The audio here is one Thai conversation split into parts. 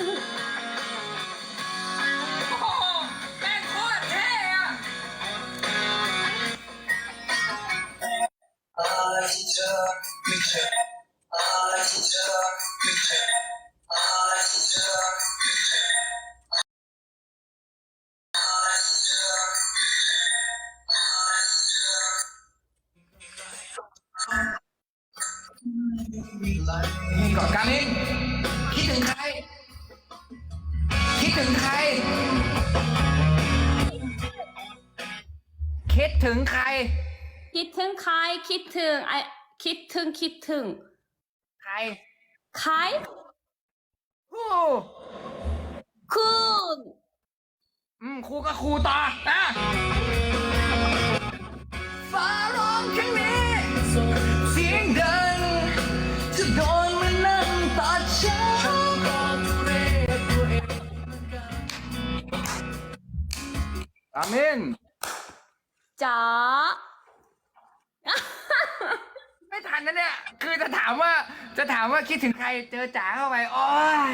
Ha ha ha! ครูก็ครูต่อนะฟ้าร้องครั้งนี้เสียงดังจะโดนมันนั่งตัดฉันอามินจ๋าไม่ทันนะเนี่ย คือจะถามว่าจะถามว่าคิดถึงใครเจอจ๋าเข้าไป โอ้ย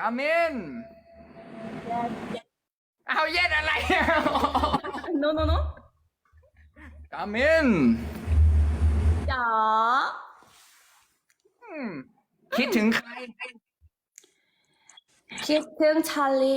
อามิน เอาเย็ดอะไร no no no กามินจ๋าอืมคิดถึงใคร คิดถึงชาลี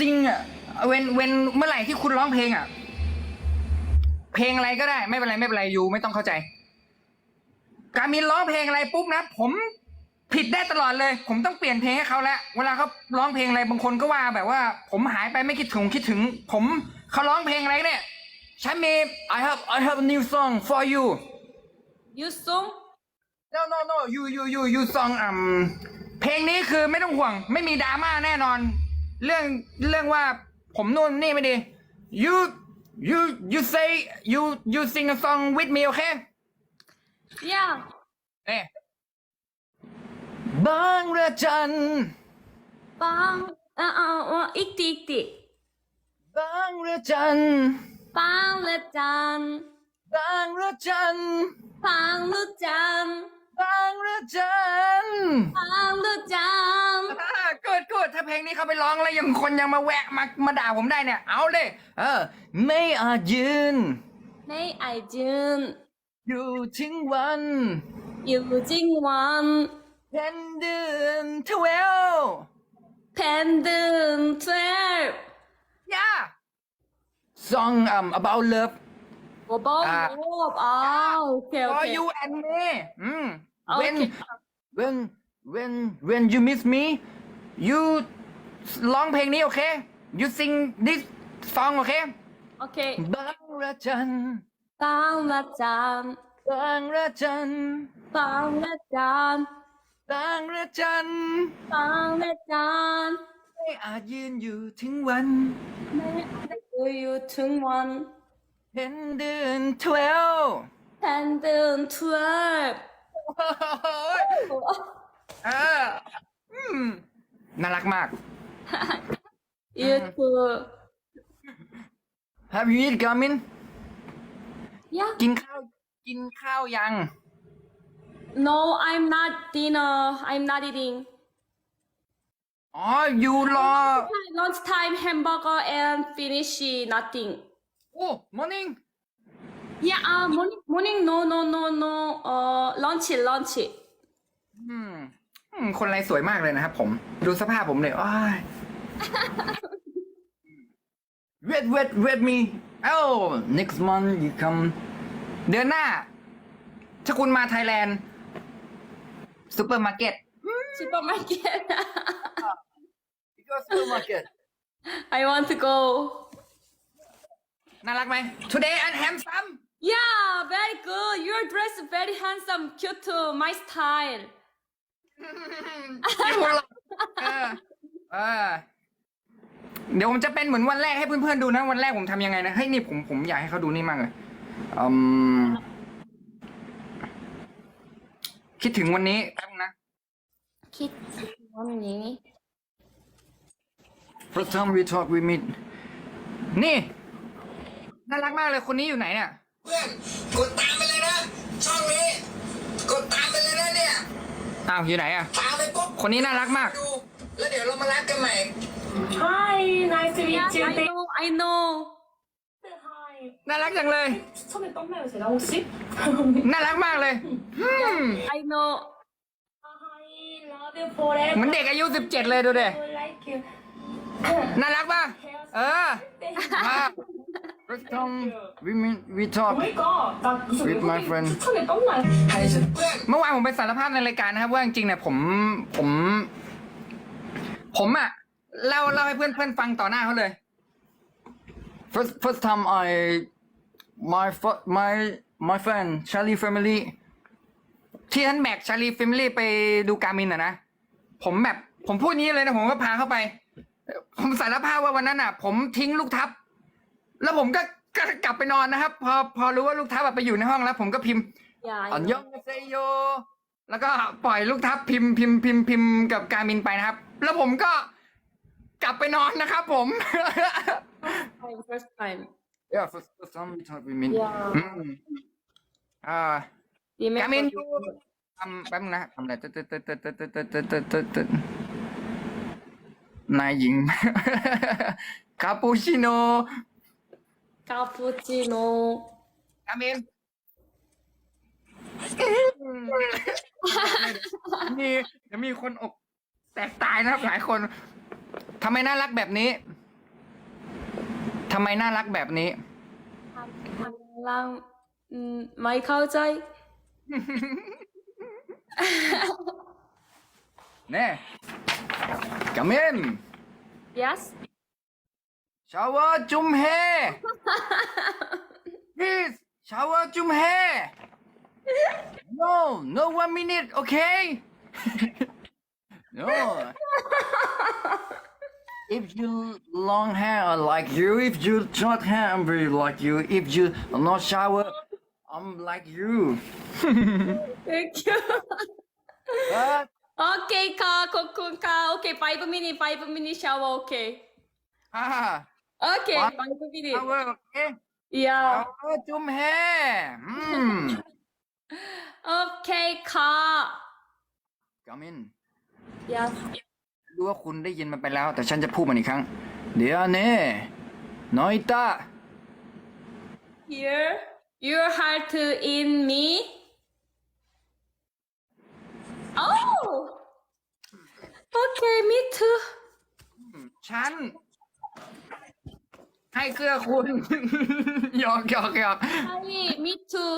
you sing อะ when when เมื่อไหร่ที่คุณร้องเพลงอะ เพลงอะไรก็ได้ ไม่เป็นไรไม่เป็นไรยูไม่ต้องเข้าใจ การมินร้องเพลงอะไรปุ๊บนะผมผิดได้ตลอดเลย ผมต้องเปลี่ยนเพลงให้เขาแล้วเวลาเขาร้องเพลงอะไรบางคนก็ว่า แบบว่า ผมหายไปไม่คิดถึงคิดถึง ผมเขาร้องเพลงอะไรเนี่ยฉันมี I have I have a new song for you you song no no no you you you you song อืมเพลงนี้คือไม่ต้องห่วง ไม่มีดราม่าแน่นอน เรื่องเรื่องว่าผมนู่นนี่ไม่ดี you you you say you you sing a song with me okay yeah เอ๊ะบางระจันปังอ่าอ่าอ่าอีกทีอีกทีบางระจันปังละจันบางระจันปังละจัน ฟังระจันฟังระจันเกิดเกิดถ้าเพลงนี้เขาไปร้องแล้วยังคนยังมาแวะมามาด่าผมได้เนี่ย เอาเลยเออ ไม่อาจยืน ไม่อาจยืน อยู่ทิ้งวัน อยู่ทิ้งวันเพนเดินทเวลเพนเดินทเวลย่า song um about love about love อ๋อโอเคโอเ for you and me อืม when when when when you miss me you ร้องเพลงนี้โอเค you sing this song โอเค Okay. บางระจัน บางระจันบางระจันบางระจันบางระจันบางระจันไม่อาจยืนอยู่ถึงวันไม่ได้ดูอยู่ถึงวันเห็นเดือน12 แทนเดินทวร์ เอออืมน่ารักมาก YouTube， Have you eat Garmin 呀 กินข้าว กินข้าวยัง ，No I'm not dinner I'm not eating อ๋อ อยู่รอ lunch time hamburger and finish nothing โอ้ morning Yeah uh morning morning no no no no เอ่อ lunch lunch อืมอืมคนอะไรสวยมากเลยนะครับผม ดูสภาพผมเลยอ้าย wait wait wait me oh next month you come เดือนหน้า ถ้าคุณมาไทยแลนด์ซูเปอร์มาร์เก็ต supermarket go supermarket I want to go น่ารักไหม today I'm handsome Yeah very good your dress very handsome cute too my style อยู่หรอกเออเออ เดี๋ยวผมจะเป็นเหมือนวันแรกให้เพื่อนๆดูนะ วันแรกผมทำยังไงนะเฮ้ยนี่ผมผมอยากให้เขาดูนี่มากเลยอืมคิดถึงวันนี้แป๊บนึงนะ คิดวันนี้ First time we talk we meet นี่ น่ารักมากเลยคนนี้อยู่ไหนเนี่ยเพื่อนกดตามไปเลยนะ ช่องนี้ กดตามไปเลยนะเนี่ย อ้าวอยู่ไหนอ่ะ ตามไปปุ๊บ คนนี้น่ารักมาก ดู แล้วเดี๋ยวเรามารักกันใหม่ Hi, nice to meet Yes, you. I Thank know, I know. Hi. น่ารักจังเลย 처음에 떴나요, 제가 혹시? น่ารักมากเลยอืม I know. Hi, love you forever. เหมือนเด็กอายุสิบเจ็ดเลยดูเด็ like you. น่ารักป่ะ เออ มา First time we meet we talk With my friend เมื่อวานผมไปสารภาพในรายการนะครับว่าจริงๆเนี่ยผมผม ผมอะเล่าเล่าให้เพื่อนเพื่อนฟังต่อหน้าเขาเลย first first time I my my my friend Charlie family ที่ท่านแบก Charlie family ไปดูการมินอะนะ ผมแบบ ผมพูดนี้เลยนะ ผมก็พาเข้าไป ผมสารภาพว่าวันนั้นอะผมทิ้งลูกทับ แล้วผมก็ก็กลับไปนอนนะครับ พอพอรู้ว่าลูกทับอะไปอยู่ในห้องแล้ว ผมก็พิมพ์ Yeah, I อัน know. ยองเซโย แล้วก็ปล่อยลูกทับพิมพ์พิมพ์พิมพ์พิมพ์กับการมินไปนะครับ แล้วผมก็กลับไปนอนนะครับ ผม Time, First time. yeah first first time we talk we meet Yeah. อืมอ่า Remember การมิน you. ทำแป๊บนึงนะทำอะไรตึ๊ดตึ๊ดตึ๊ดตึ๊ดตึ๊ดตึ๊ดตึ๊ดตึ๊ดตึ๊ดตึ๊ดนายหญิง คาปูชิโน Cappuccino. การมินมีเดี๋ยวมีคนอกแตกตายนะครับหลายคนทำไมน่ารักแบบนี้ทำไมน่ารักแบบนี้ lang, um, my culture. เน่กามิน Yes. ชาวาจุมเฮ shower chum 해. Please, shower, 좀 해. No, no one minute, okay? no. If you long hair, I like you. If you short hair, I'm very like you. If you not shower, I'm like you. Thank you. But Okay, ka, kokun ka. Okay, five minute, five minute shower. Okay. ah, Okay, What? five minute. shower okay Yeah. ชาวาจุมเฮอืม Okay, ka. กามิน Yes. รู้ว่าคุณได้ยินมันไปแล้ว แต่ฉันจะพูดมันอีกครั้ง เดี๋ยวเน่น้อยตา Here, your heart in me. Oh. Okay, me too. ฉัน ให้เกลือคุณ หยอกหยอกหยอก Hi, me too.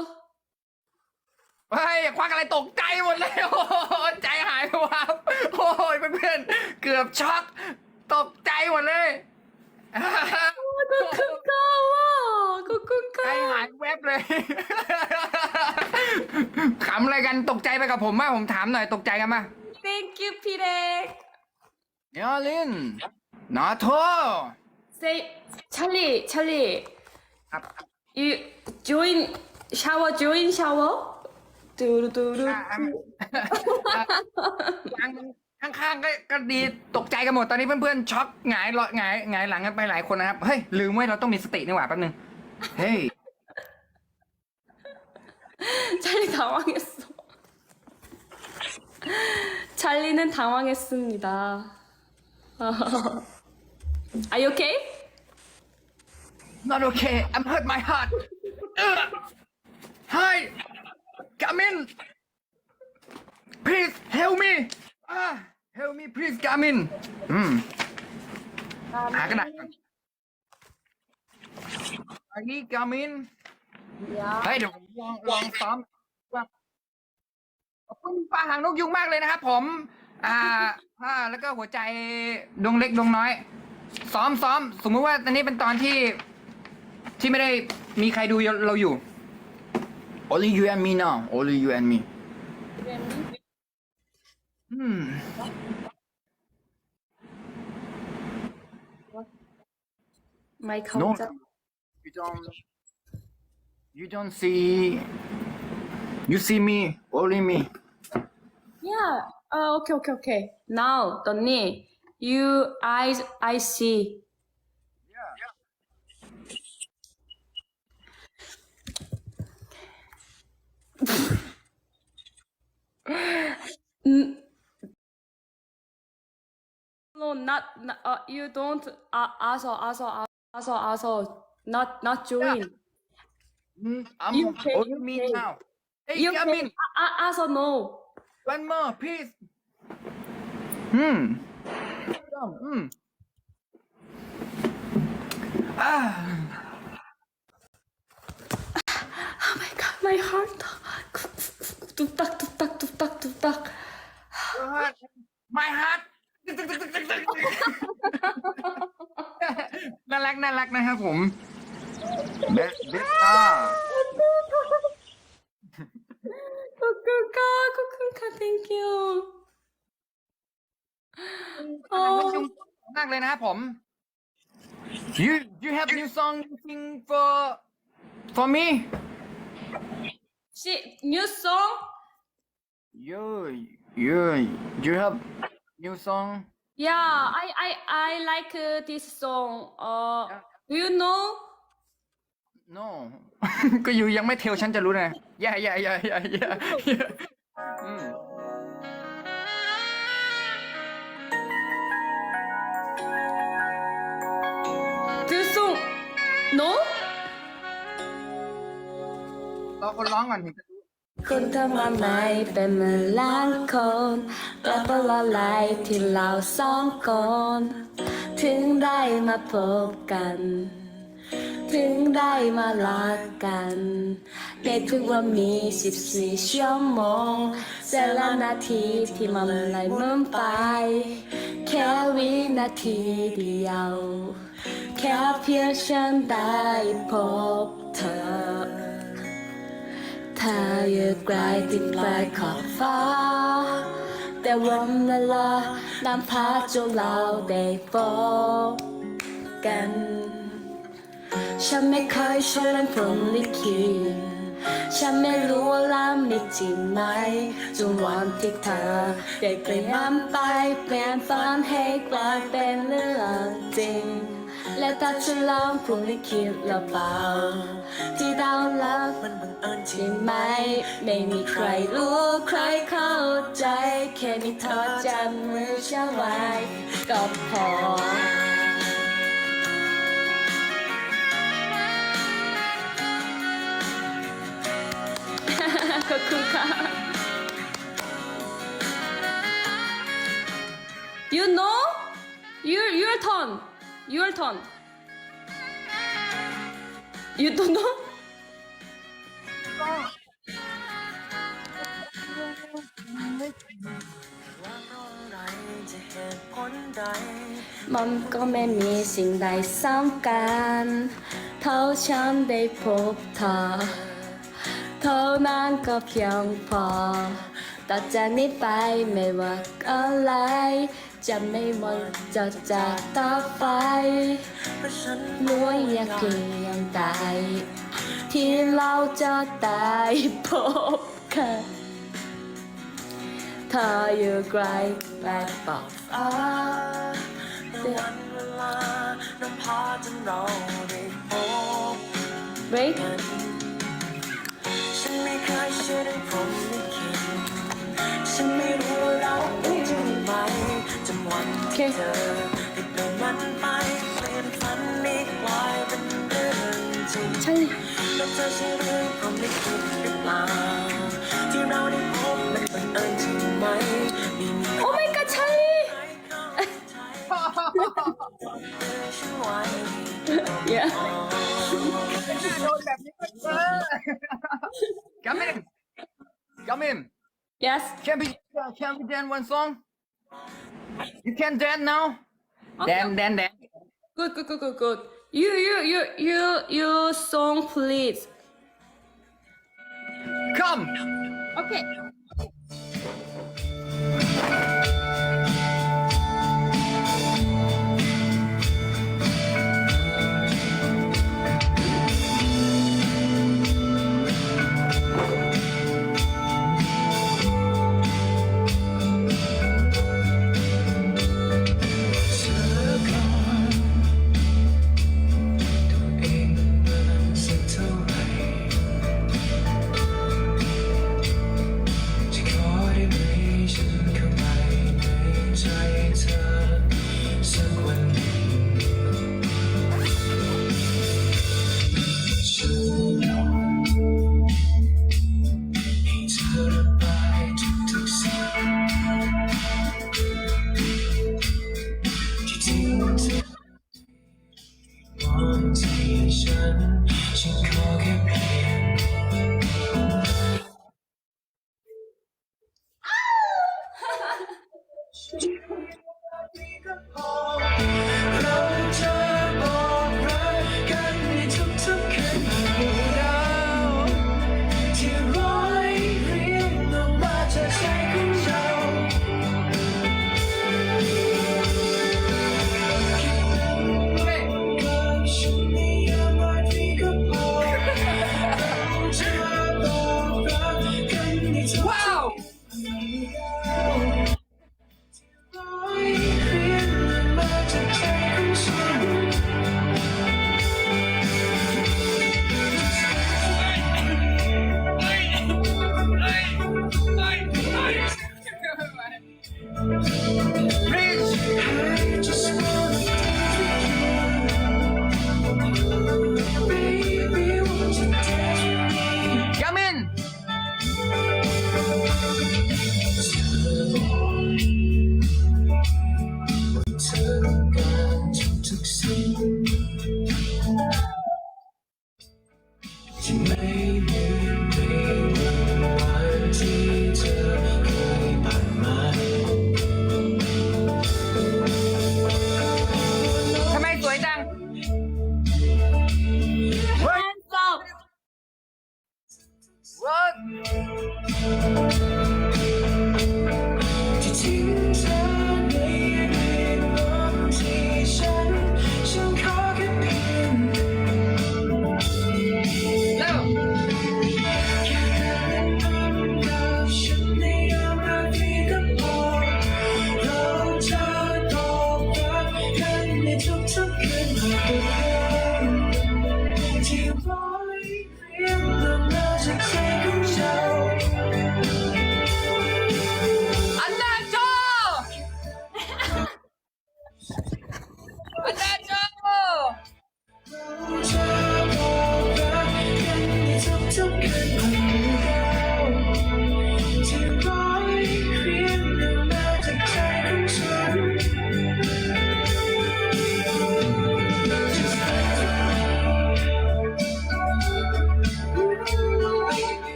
เฮ้ยควักอะไรตกใจหมดเลยโอ้โหใจหายวับโอ้ยเพื่อนๆเกือบช็อกตกใจหมดเลยใจหายแวบเลยขำอะไรกันตกใจไปกับผมมากผมถามหน่อยตกใจกันมา Thank you, Pirek. ยอลินนาโท Say, Charlie, Charlie, ครับ you join shower, join shower. Do do do. ข้างๆก็ก็ดีตกใจกันหมดตอนนี้เพื่อนๆช็อกหงายหลอหงายหงายหลังกันไปหลายคนนะครับ เฮ้ย ลืมไว้เราต้องมีสตินี่หว่าแป๊บนึง เฮ้ย 찰리 당황했어. 찰리는 당황했습니다. Are you okay? not okay I'm hurt my heart เออ Hi come in please help me อ่า help me please come in อืมหากระดาษก่อนอันนี้ come in Yeah. เฮ้ยเดี๋ยวผมลองลองซ้อมว่าขอบคุณป้าหางนกยุงมากเลยนะครับผม อ่าอ่าแล้วก็หัวใจดวงเล็กดวงน้อย ซ้อมซ้อม สมมุติว่าตอนนี้เป็นตอนที่ ที่ไม่ได้มีใครดูเราอยู่ only you and me now only you and me อืม My no culture. you don't you don't see you see me only me yeah. Uh, okay, okay, okay. Now, Donnie, you eyes, I see. N- No, not, not uh, you don't. Uh, also, also, also, also, not, not join. Mm, I'm You pay, what you you mean pay. now Hey You Gamin can, uh, also no. one more please ริ่ม อืมอ่า Oh my god, my heart. ตุ๊บตักตุ๊บตักตุ๊บตักตุ๊ก my heart น่ารักน่ารักนะครับผมเบสเบสอ่าขอบคุณค่ะขอบคุณค่ะ thank you มากเลยนะครับผม you you have new song you sing for for me She, new song? you you you have new song Yeah, I, I, I like uh, this song. Uh, do you know? no ก็อยู่ยังไม่เทลฉันจะรู้นะอย่าอย่าอย่าอย่าอย่าอย่าอืม No? รอคนร้องก่อนถึงจะรู้คนทำอะไรเป็นเหมือนล้านคนแต่ตลอดไลายที่เราสองคน ถึงได้มาพบกัน ถึงได้มารักกันในทุกวันมี14ชั่วโมงแต่ละนาทีที่มันไหลเมือนไป แค่วินาทีเดียว แค่เพียงฉันได้พบเธอ เธออยู่ไกลที่ปลายขอบฟ้า แต่วันเวลานำพาจนเราได้พบกัน ฉันไม่เคยเชื่อเรื่องพรหมลิขิตฉันไม่รู้ว่าลามีจริงไหมจนวันที่เธอได้เปลี่ยนไปเปลี่ยนฝันให้กลายเป็นเรื่องจริง และถ้าฉันลองพรหมลิขิตหรือเปล่า ที่ดาวรักมันบังเอิญใช่ไหม ไม่มีใครรู้ใครเข้าใจ แค่มีเธอจับมือฉันไว้ก็พอ your turn You don't know มันก็ไม่มีสิ่งใดสำคัญเท่าฉันได้พบเธอ เท่านั้นก็เพียงพอ ต่อจากนี้ไปไม่ว่าอะไร จะไม่หมดจะจากต่อไป ล้วนอยากเพียงใดที่เราจะได้พบกันเธออยู่ไกลไกลบอกฟ้าวันเวลานำพาจนเราได้พบ Wait ฉันไม่เคยเชื่อในพรหมลิขิตฉันไม่รู้ว่าเราเป็นจริงไหมจนวันที่เธอ รื่องจริง ใช่ แล้วเธอใช่เรื่องพรหมลิขิตหรือเปล่าที่เราได้พบมันบังเอิญจริงไหมไม่มี โอ้ my god ใช่ ใครเข้าใจฉันไว้ yeah โดนแบบนี้ก็เจอ Come in Come in yes Can we can we dance one song You can dance now Dance dance dance good good good good good you you you you you song please. Come. Okay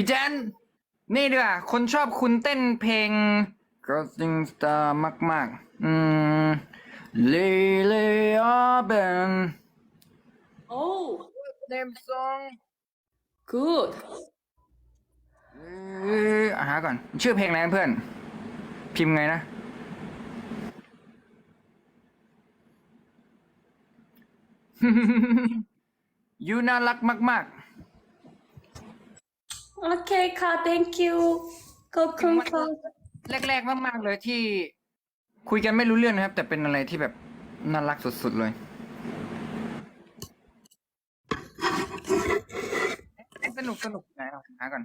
วิจันนี่ดีกว่าคนชอบคุณเต้นเพลง Crossing Star มาก ๆ อืม Lily Auburn Oh name song good เอ่ออะหาก่อน ชื่อเพลงอะไรนะเพื่อน พิมพ์ไงนะ ยูน่ารักมาก โอเคค่ะ thank you ขอบคุณค่ะๆแรก ๆ มากๆเลยที่ คุยกันไม่รู้เรื่องนะครับ แต่เป็นอะไรที่แบบน่ารักสุดๆเลยเอ๊ะสนุกสนุกไหนเอาหาก่อน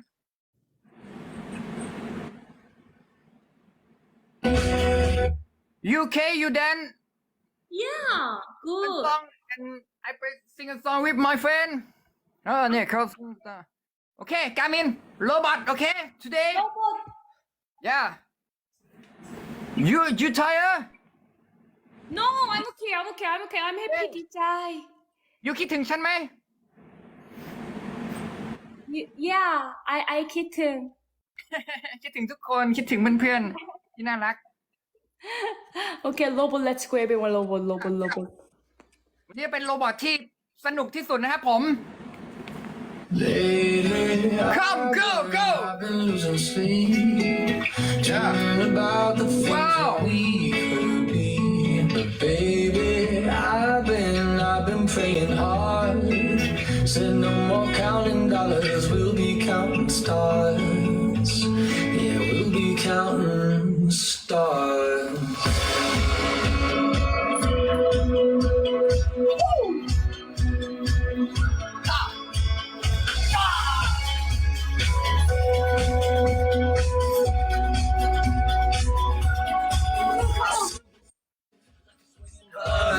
UK you dance yeah a good song and I play sing a song with my friend เออเนี่ยเขา โอเค Garmin robot โอเค today robot yeah you you tired no I'm okay I'm okay I'm okay I'm happy ดีใจ you คิดถึงฉันไหม Y- yeah I I คิดถึง คิดถึงทุกคนคิดถึงเพื่อนๆที่น่ารัก Okay, robot, let's go everyone, robot, robot, robot. วันนี้เป็นโรบอทที่สนุกที่สุดนะครับผม Come, go, go. I've about the Wow. baby, I've been, I've been praying hard. Said no more counting dollars, we'll be counting stars. Yeah, we'll be counting stars.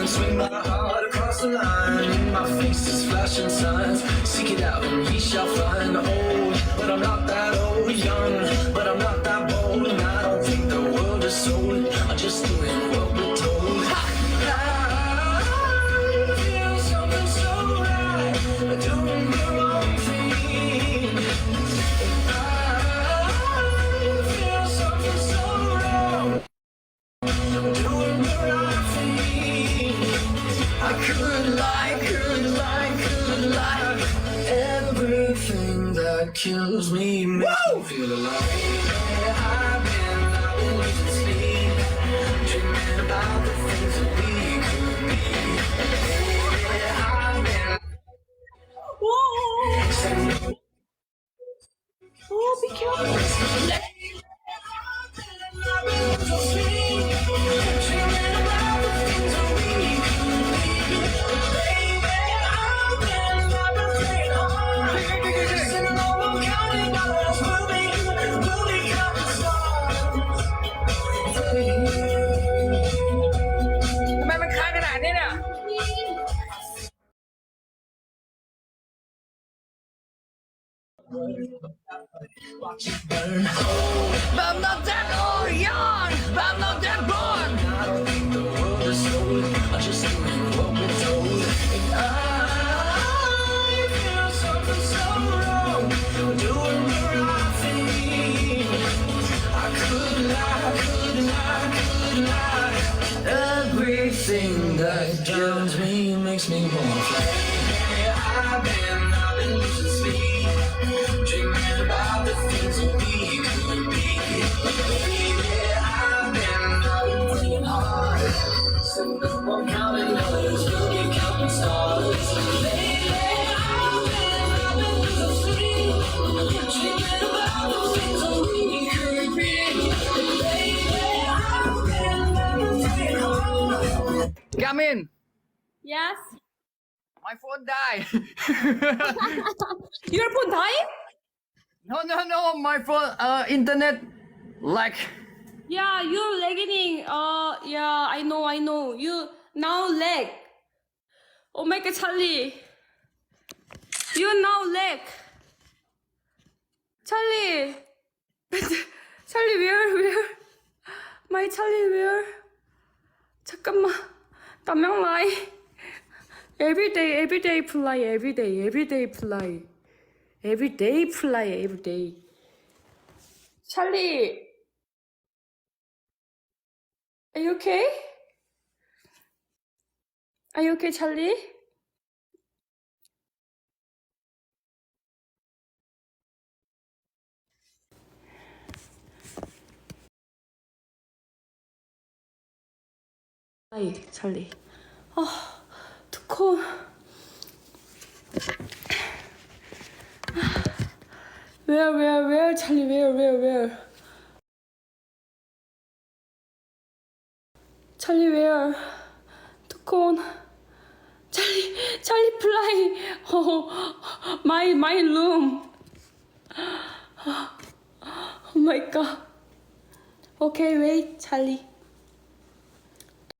Swing my heart across the line. My face is flashing signs. Seek it out and ye shall find. Old, but I'm not that old. Young, but I'm me Come in. Yes. My phone died. Your phone died? No, no, no. My phone, uh, internet lag. Yeah, you're lagging. Uh, yeah, I know, I know. You now lag. Oh my God, Charlie. You now lag. Charlie. Charlie, where, where? My Charlie, where? 잠깐만. Tamam like every day, every day fly, every day, every day fly, every day fly, every day. Charlie, are you okay? Are you okay, Charlie? 아이 찰리 아 두콘 where where where 찰리 where where where 찰리 where 두콘 찰리 찰리 플라이 어 my my room oh my god okay wait 찰리